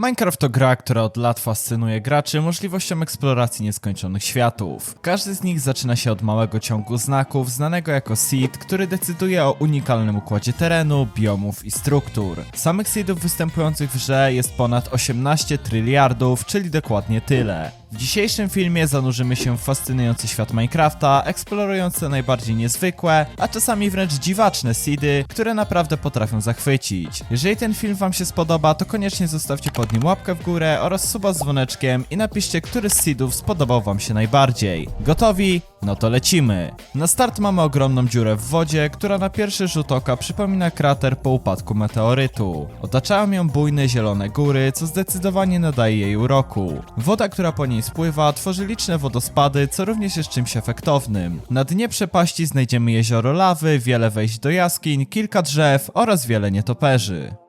Minecraft to gra, która od lat fascynuje graczy możliwością eksploracji nieskończonych światów. Każdy z nich zaczyna się od małego ciągu znaków, znanego jako seed, który decyduje o unikalnym układzie terenu, biomów i struktur. Samych seedów występujących w grze jest ponad 18 tryliardów, czyli dokładnie tyle. W dzisiejszym filmie zanurzymy się w fascynujący świat Minecrafta, eksplorując te najbardziej niezwykłe, a czasami wręcz dziwaczne seedy, które naprawdę potrafią zachwycić. Jeżeli ten film wam się spodoba, to koniecznie zostawcie pod nim łapkę w górę oraz suba z dzwoneczkiem i napiszcie, który z seedów spodobał wam się najbardziej. Gotowi? No to lecimy. Na start mamy ogromną dziurę w wodzie, która na pierwszy rzut oka przypomina krater po upadku meteorytu. Otaczają ją bujne zielone góry, co zdecydowanie nadaje jej uroku. Woda, która po niej spływa, tworzy liczne wodospady, co również jest czymś efektownym. Na dnie przepaści znajdziemy jezioro lawy, wiele wejść do jaskiń, kilka drzew oraz wiele nietoperzy.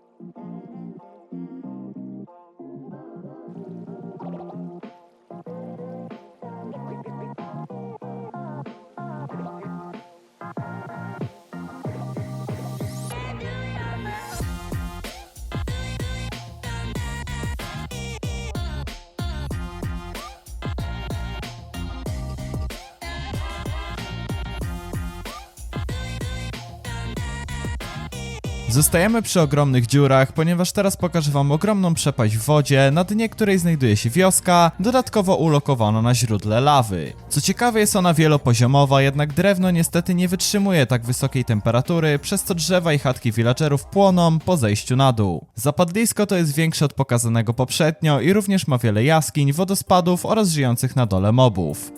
Zostajemy przy ogromnych dziurach, ponieważ teraz pokażę wam ogromną przepaść w wodzie, na dnie której znajduje się wioska, dodatkowo ulokowana na źródle lawy. Co ciekawe jest ona wielopoziomowa, jednak drewno niestety nie wytrzymuje tak wysokiej temperatury, przez co drzewa i chatki villagerów płoną po zejściu na dół. Zapadlisko to jest większe od pokazanego poprzednio i również ma wiele jaskiń, wodospadów oraz żyjących na dole mobów.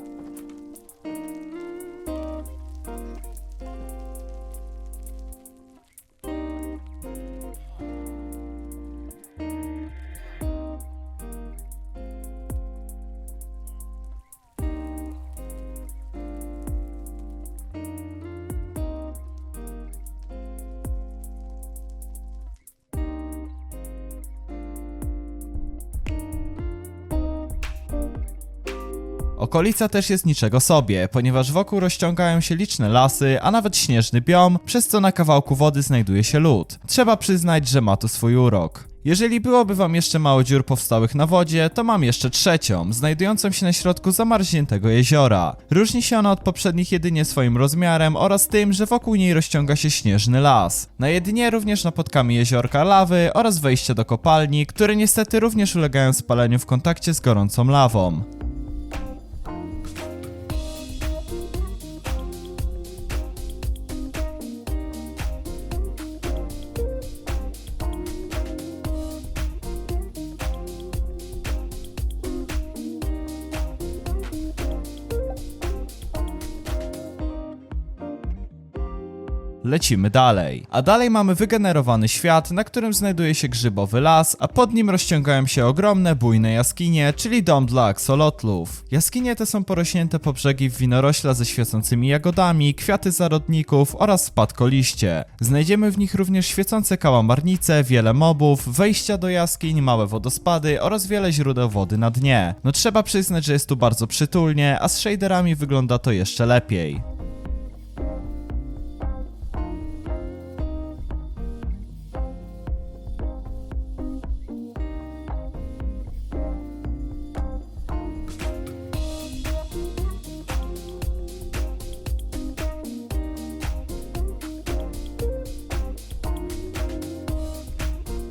Okolica też jest niczego sobie, ponieważ wokół rozciągają się liczne lasy, a nawet śnieżny biom, przez co na kawałku wody znajduje się lód. Trzeba przyznać, że ma tu swój urok. Jeżeli byłoby wam jeszcze mało dziur powstałych na wodzie, to mam jeszcze trzecią, znajdującą się na środku zamarzniętego jeziora. Różni się ona od poprzednich jedynie swoim rozmiarem oraz tym, że wokół niej rozciąga się śnieżny las. Na jedynie również napotkamy jeziorka lawy oraz wejście do kopalni, które niestety również ulegają spaleniu w kontakcie z gorącą lawą. Lecimy dalej. A dalej mamy wygenerowany świat, na którym znajduje się grzybowy las, a pod nim rozciągają się ogromne, bujne jaskinie, czyli dom dla aksolotlów. Jaskinie te są porośnięte po brzegi w winorośla ze świecącymi jagodami, kwiaty zarodników oraz spadkoliście. Znajdziemy w nich również świecące kałamarnice, wiele mobów, wejścia do jaskiń, małe wodospady oraz wiele źródeł wody na dnie. No trzeba przyznać, że jest tu bardzo przytulnie, a z shaderami wygląda to jeszcze lepiej.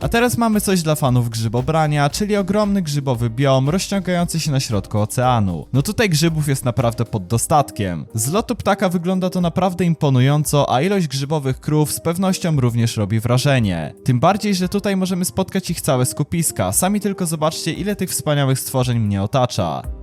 A teraz mamy coś dla fanów grzybobrania, czyli ogromny grzybowy biom rozciągający się na środku oceanu. No tutaj grzybów jest naprawdę pod dostatkiem. Z lotu ptaka wygląda to naprawdę imponująco, a ilość grzybowych krów z pewnością również robi wrażenie. Tym bardziej, że tutaj możemy spotkać ich całe skupiska. Sami tylko zobaczcie ile tych wspaniałych stworzeń mnie otacza.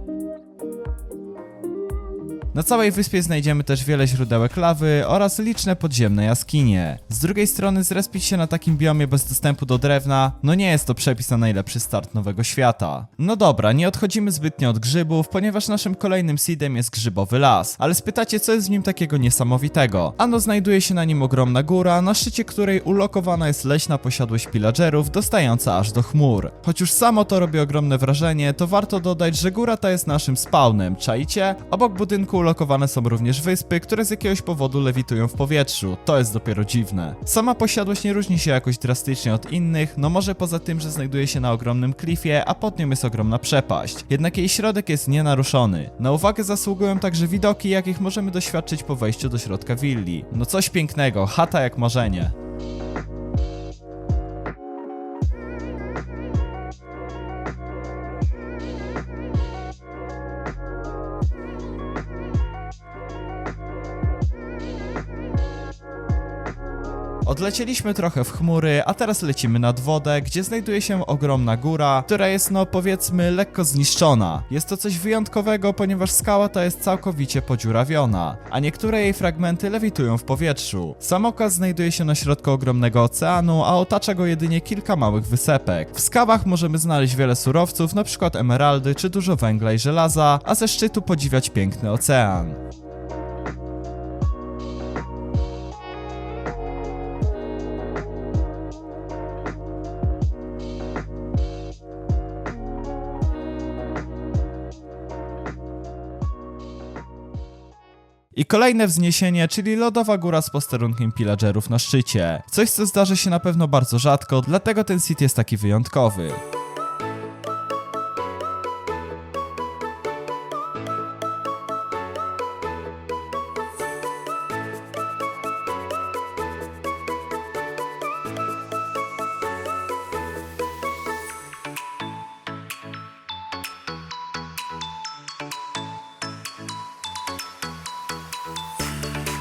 Na całej wyspie znajdziemy też wiele źródełek lawy oraz liczne podziemne jaskinie. Z drugiej strony zrespić się na takim biomie bez dostępu do drewna, no nie jest to przepis na najlepszy start nowego świata. No dobra, nie odchodzimy zbytnio od grzybów, ponieważ naszym kolejnym seedem jest grzybowy las. Ale spytacie, co jest w nim takiego niesamowitego? Ano znajduje się na nim ogromna góra, na szczycie której ulokowana jest leśna posiadłość pillagerów, dostająca aż do chmur. Choć już samo to robi ogromne wrażenie, to warto dodać, że góra ta jest naszym spawnem, czaicie? Obok budynku ulokowane są również wyspy, które z jakiegoś powodu lewitują w powietrzu. To jest dopiero dziwne. Sama posiadłość nie różni się jakoś drastycznie od innych, no może poza tym, że znajduje się na ogromnym klifie, a pod nią jest ogromna przepaść. Jednak jej środek jest nienaruszony. Na uwagę zasługują także widoki, jakich możemy doświadczyć po wejściu do środka willi. No coś pięknego, chata jak marzenie. Odlecieliśmy trochę w chmury, a teraz lecimy nad wodę, gdzie znajduje się ogromna góra, która jest no powiedzmy lekko zniszczona. Jest to coś wyjątkowego, ponieważ skała ta jest całkowicie podziurawiona, a niektóre jej fragmenty lewitują w powietrzu. Samokaz znajduje się na środku ogromnego oceanu, a otacza go jedynie kilka małych wysepek. W skałach możemy znaleźć wiele surowców, np. emeraldy czy dużo węgla i żelaza, a ze szczytu podziwiać piękny ocean. I kolejne wzniesienie, czyli lodowa góra z posterunkiem pillagerów na szczycie. Coś, co zdarza się na pewno bardzo rzadko, dlatego ten sit jest taki wyjątkowy.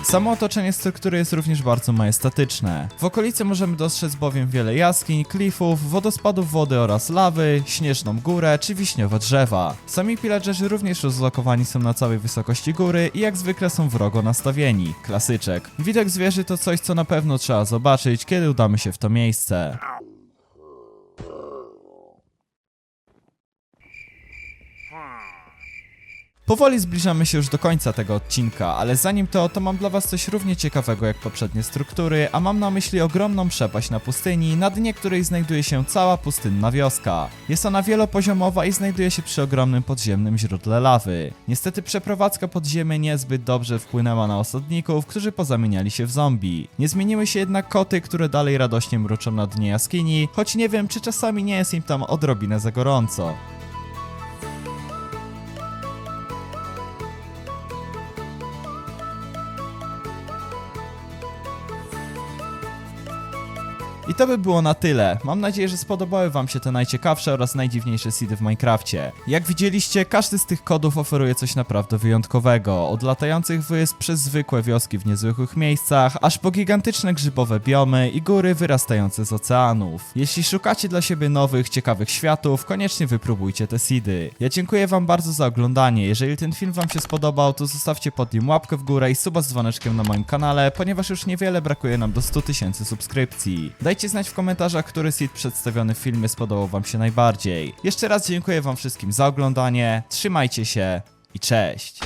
Samo otoczenie struktury jest również bardzo majestatyczne. W okolicy możemy dostrzec bowiem wiele jaskiń, klifów, wodospadów wody oraz lawy, śnieżną górę czy wiśniowe drzewa. Sami pillagerzy również rozlokowani są na całej wysokości góry i jak zwykle są wrogo nastawieni. Klasyczek. Widok zwierzy to coś, co na pewno trzeba zobaczyć, kiedy udamy się w to miejsce. Powoli zbliżamy się już do końca tego odcinka, ale zanim to, to mam dla was coś równie ciekawego jak poprzednie struktury, a mam na myśli ogromną przepaść na pustyni, na dnie której znajduje się cała pustynna wioska. Jest ona wielopoziomowa i znajduje się przy ogromnym podziemnym źródle lawy. Niestety przeprowadzka pod ziemię niezbyt dobrze wpłynęła na osadników, którzy pozamieniali się w zombie. Nie zmieniły się jednak koty, które dalej radośnie mruczą na dnie jaskini, choć nie wiem czy czasami nie jest im tam odrobinę za gorąco. I to by było na tyle. Mam nadzieję, że spodobały wam się te najciekawsze oraz najdziwniejsze seedy w Minecrafcie. Jak widzieliście, każdy z tych kodów oferuje coś naprawdę wyjątkowego. Od latających wysp przez zwykłe wioski w niezwykłych miejscach, aż po gigantyczne grzybowe biomy i góry wyrastające z oceanów. Jeśli szukacie dla siebie nowych, ciekawych światów, koniecznie wypróbujcie te seedy. Ja dziękuję wam bardzo za oglądanie. Jeżeli ten film wam się spodobał, to zostawcie pod nim łapkę w górę i suba z dzwoneczkiem na moim kanale, ponieważ już niewiele brakuje nam do 100 tysięcy subskrypcji. Dajcie znać w komentarzach, który seed przedstawiony w filmie spodobał wam się najbardziej. Jeszcze raz dziękuję wam wszystkim za oglądanie, trzymajcie się i cześć!